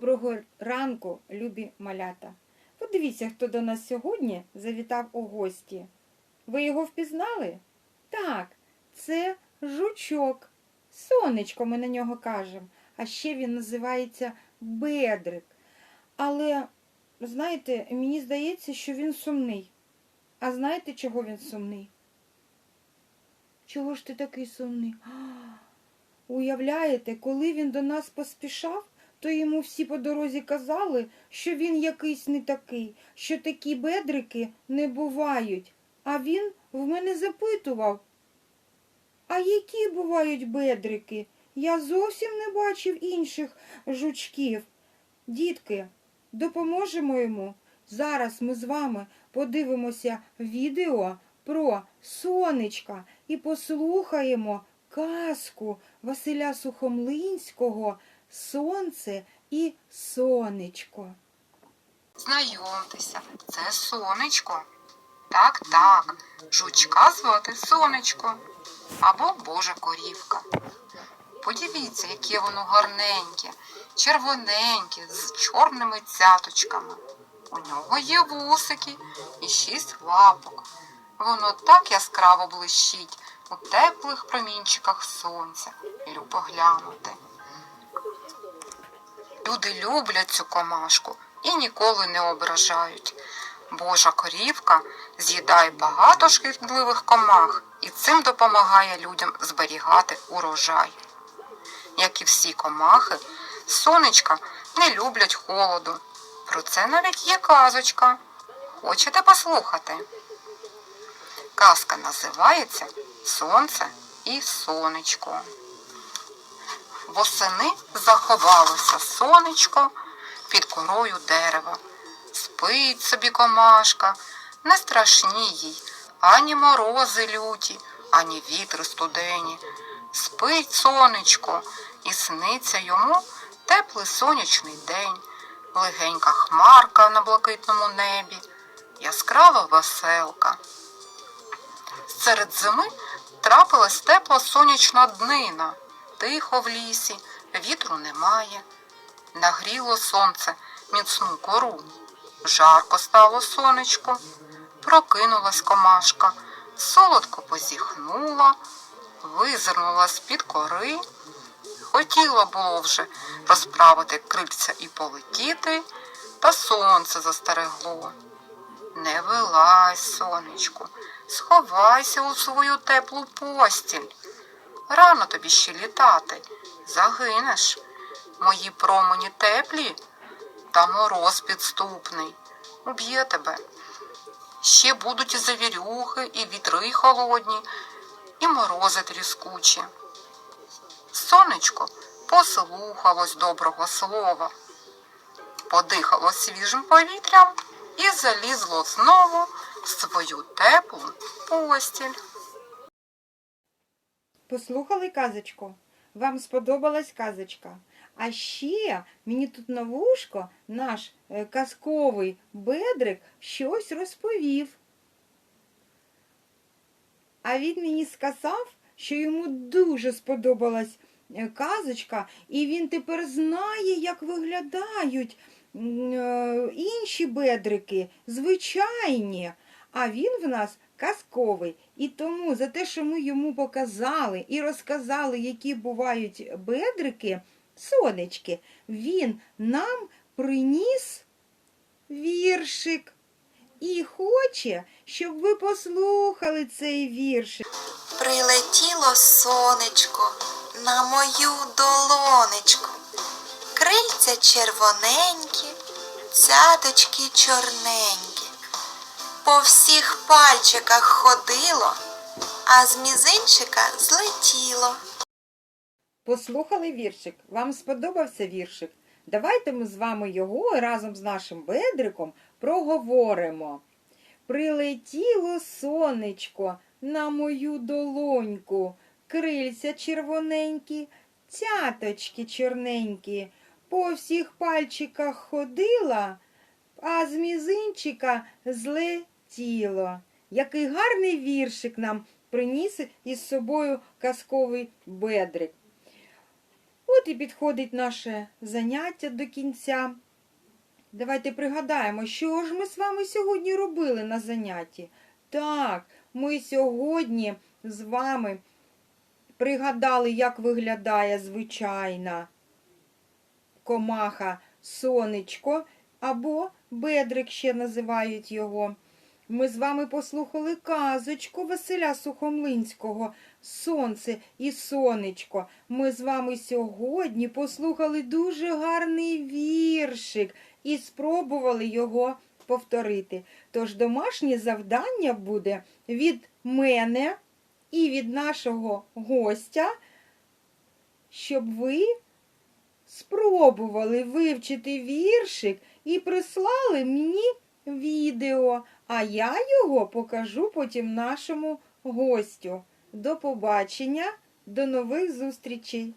Доброго ранку, любі малята. Подивіться, хто до нас сьогодні завітав у гості. Ви його впізнали? Так, це жучок. Сонечко ми на нього кажемо. А ще він називається Бедрик. Але, знаєте, мені здається, що він сумний. А знаєте, чого він сумний? Чого ж ти такий сумний? Уявляєте, коли він до нас поспішав, то йому всі по дорозі казали, що він якийсь не такий, що такі бедрики не бувають. А він в мене запитував, а які бувають бедрики? Я зовсім не бачив інших жучків. Дітки, допоможемо йому. Зараз ми з вами подивимося відео про сонечка і послухаємо казку Василя Сухомлинського Сонце і сонечко. Знайомтеся, це сонечко. Так, так, жучка звати сонечко або Божа корівка. Подивіться, яке воно гарненьке, червоненьке, з чорними цяточками. У нього є вусики і шість лапок. Воно так яскраво блищить у теплих промінчиках сонця. Любо глянути. Люди люблять цю комашку і ніколи не ображають. Божа корівка з'їдає багато шкідливих комах і цим допомагає людям зберігати урожай. Як і всі комахи, сонечка не люблять холоду. Про це навіть є казочка. Хочете послухати? Казка називається Сонце і сонечко. Восени заховалося сонечко під корою дерева. Спить собі комашка, не страшні їй ані морози люті, ані вітри студені. Спить сонечко, і сниться йому теплий сонячний день, легенька хмарка на блакитному небі, яскрава веселка. Серед зими трапилась тепла сонячна днина. Тихо в лісі, вітру немає. Нагріло сонце міцну кору. Жарко стало сонечко. Прокинулась комашка, солодко позіхнула, визирнула з-під кори. Хотіла було вже розправити крильця і полетіти, та сонце застерегло. Не вилазь, сонечку, сховайся у свою теплу постіль. Рано тобі ще літати, загинеш. Мої промені теплі та мороз підступний. Уб'є тебе. Ще будуть і завірюхи, і вітри холодні, і морози тріскучі. Сонечко послухалось доброго слова, подихало свіжим повітрям і залізло знову в свою теплу постіль. Послухали казочку? Вам сподобалась казочка? А ще мені тут на вушко наш е, казковий бедрик щось розповів. А він мені сказав, що йому дуже сподобалась е, казочка, і він тепер знає, як виглядають е, інші бедрики, звичайні. А він в нас казковий. І тому за те, що ми йому показали і розказали, які бувають бедрики, сонечки, він нам приніс віршик. І хоче, щоб ви послухали цей віршик. Прилетіло сонечко на мою долонечку, крильця червоненькі, цяточки чорненькі. По всіх пальчиках ходило, а з мізинчика злетіло. Послухали віршик? Вам сподобався віршик? Давайте ми з вами його разом з нашим бедриком проговоримо. Прилетіло сонечко на мою долоньку, крильця червоненькі, цяточки чорненькі, по всіх пальчиках ходила, а з мізинчика злетіло. Який гарний віршик нам приніс із собою казковий бедрик. От і підходить наше заняття до кінця. Давайте пригадаємо, що ж ми з вами сьогодні робили на занятті. Так, ми сьогодні з вами пригадали, як виглядає звичайна комаха сонечко або бедрик ще називають його. Ми з вами послухали казочку Василя Сухомлинського Сонце і сонечко. Ми з вами сьогодні послухали дуже гарний віршик і спробували його повторити. Тож домашнє завдання буде від мене і від нашого гостя, щоб ви спробували вивчити віршик і прислали мені відео, а я його покажу потім нашому гостю. До побачення, до нових зустрічей!